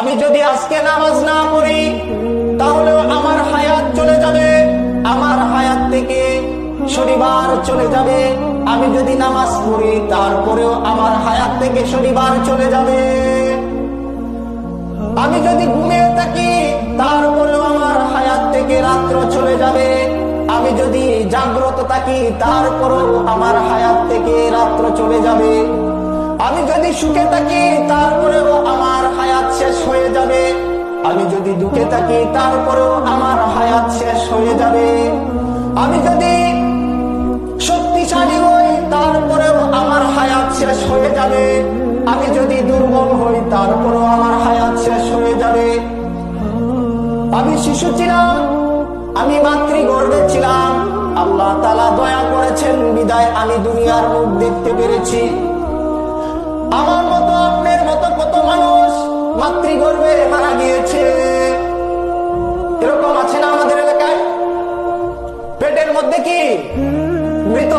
আমি যদি আজকে নামাজ না পড়ি, তাহলে আমার হায়াত চলে যাবে, আমার হায়াত থেকে শনিবার চলে যাবে। আমি যদি নামাজ পড়ি, তারপরেও আমার হায়াত থেকে শনিবার চলে যাবে। আমি যদি ঘুমিয়ে থাকি, তারপরেও আমার হায়াত থেকে রাত্র চলে যাবে। আমি যদি জাগ্রত থাকি, তারপরেও আমার হায়াত থেকে রাত্র চলে যাবে। আমি যদি সুখে থাকি, তারপরেও আমার হায়াত শেষ হয়ে যাবে। আমি যদি দুঃখে থাকি, তারপরেও আমার হায়াত শেষ হয়ে যাবে। আমি যদি শক্তিশালী হই, তারপরেও আমার হায়াত শেষ হয়ে যাবে। আমি যদি দুর্বল হই, তারপরেও আমার হায়াত শেষ হয়ে যাবে। আমি শিশু ছিলাম, আমি মাতৃ মাতৃগর্ভে ছিলাম। আল্লাহ তালা দয়া করেছেন, বিদায় আমি দুনিয়ার মুখ দেখতে পেরেছি। আমার মতো আপনার মতো কত মানুষ মাতৃগর্ভে মারা গিয়েছে। এরকম আছে না আমাদের এলাকায়? পেটের মধ্যে কি? মৃত।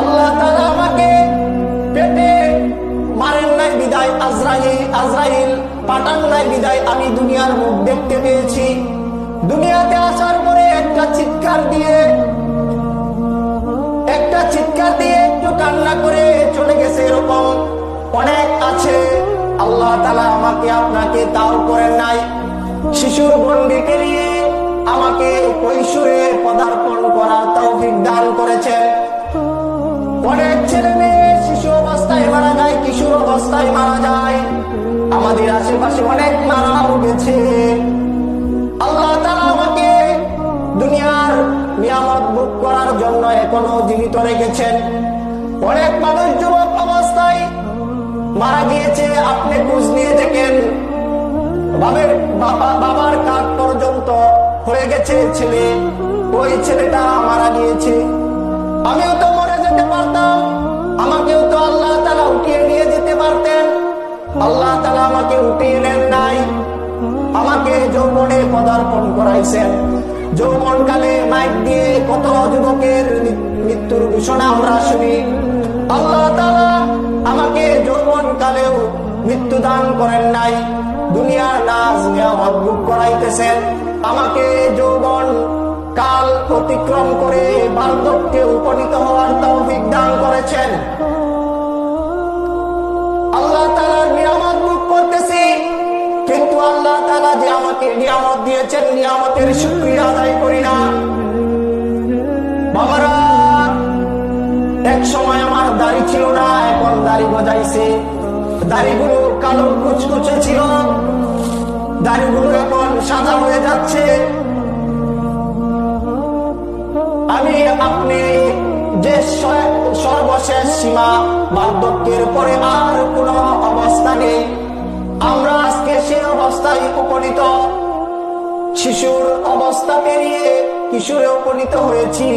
আল্লাহ তাআলা আমাকে পেটে মারেন নাই বিদায়, আজরাইল আজরাইল পাঠান নাই বিদায়। আমি দুনিয়ার মুখ দেখতে পেয়েছি। দুনিয়াতে আসার পরে একটা চিৎকার দিয়ে, একটা চিৎকার দিয়ে একটু কান্না করে এরকম অনেক আছে। আল্লাহ তালা আমাকে আপনাকে তাও করেন নাই। শিশুর গন্ডিকে নিয়ে আমাকে কৈশোরে পদার্পণ করার তৌফিক দান করেছেন। অনেক ছেলে মেয়ে শিশু অবস্থায় মারা যায়, কিশোর অবস্থায় মারা যায়। আমাদের আশেপাশে অনেক মারাও গেছে। আল্লাহ তালা আমাকে দুনিয়ার নিয়ামত ভোগ করার জন্য এখনও জীবিত রেখেছেন। অনেক মানুষ যুবক মারা গিয়েছে, আপনি খোঁজ নিয়ে দেখেন। বাবার বাবা, বাবার কাঠ পর্যন্ত হয়ে গেছে ছেলে। ওই ছেলেটা মারা গিয়েছে। আমিও তো মরে যেতে পারতাম। আমাকেও তো আল্লাহ তালা উঠিয়ে নিয়ে যেতে পারতেন। আল্লাহ তালা আমাকে উঠিয়ে নেন নাই। আমাকে যৌবনে পদার্পণ করাইছেন। যৌবন কালে মাইক দিয়ে কত যুবকের মৃত্যুর ঘোষণা আমরা শুনি। মৃত্যু দান করেন নাই। দুনিয়ার নাচ নিয়ামত ভোগ করাইতেছেন। আমাকে যৌবন কাল অতিক্রম করে বার্ধক্যে উপনীত হওয়ার তৌফিক দান করেছেন। আল্লাহ তালার নিয়ামত ভোগ করতেছি। কিন্তু আল্লাহ তালা যে আমাকে নিয়ামত দিয়েছেন, নিয়ামতের শুক্রিয়া আদায় করি না। বাবারা, এক সময় আমার দাড়ি ছিল না, এখন দাড়ি গজাইছে। দাড়িগুলো কালো কুচকুচে ছিল। দাড়িগুলো এখন সাদা হয়ে যাচ্ছে। আমি আপনি যে সর্বশেষ সীমা বার্ধক্যের পরে আর কোন অবস্থা নেই। আমরা আজকে সে অবস্থায় উপনীত। শিশুর অবস্থা পেরিয়ে কিশোরে উপনীত হয়েছি।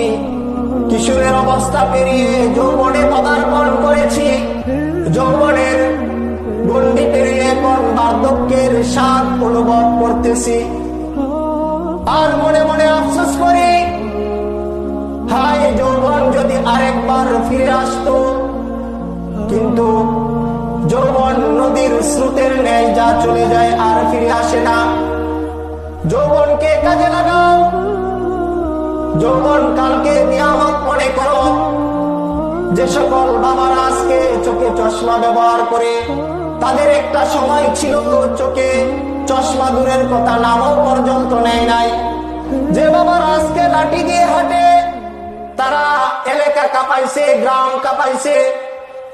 কিশোরের অবস্থা পেরিয়ে যৌবনে পদার্পণ করেছি। বার্ধক্যের স্বাদ অনুভব করতেছি। আর মনে মনে আফসোস করি, হায় যৌবন যদি আরেকবার ফিরে আসতো, কিন্তু যৌবন নদীর স্রোতের ন্যায় যা চলে যায় আর ফিরে আসে না। যৌবনকে কাজে লাগাও। যৌবন কালকে নিয়ামত মনে করো। যে সকল বাবারা আজকে চোখে চশমা ব্যবহার করে তাদের একটা সময় ছিল তোর চোখে। চশমা দূরের কথা নামও পর্যন্ত নেয় নাই। যে বাবার আজকে লাঠি দিয়ে হাঁটে, তারা এলাকা কাঁপাইছে, গ্রাম কাঁপাইছে।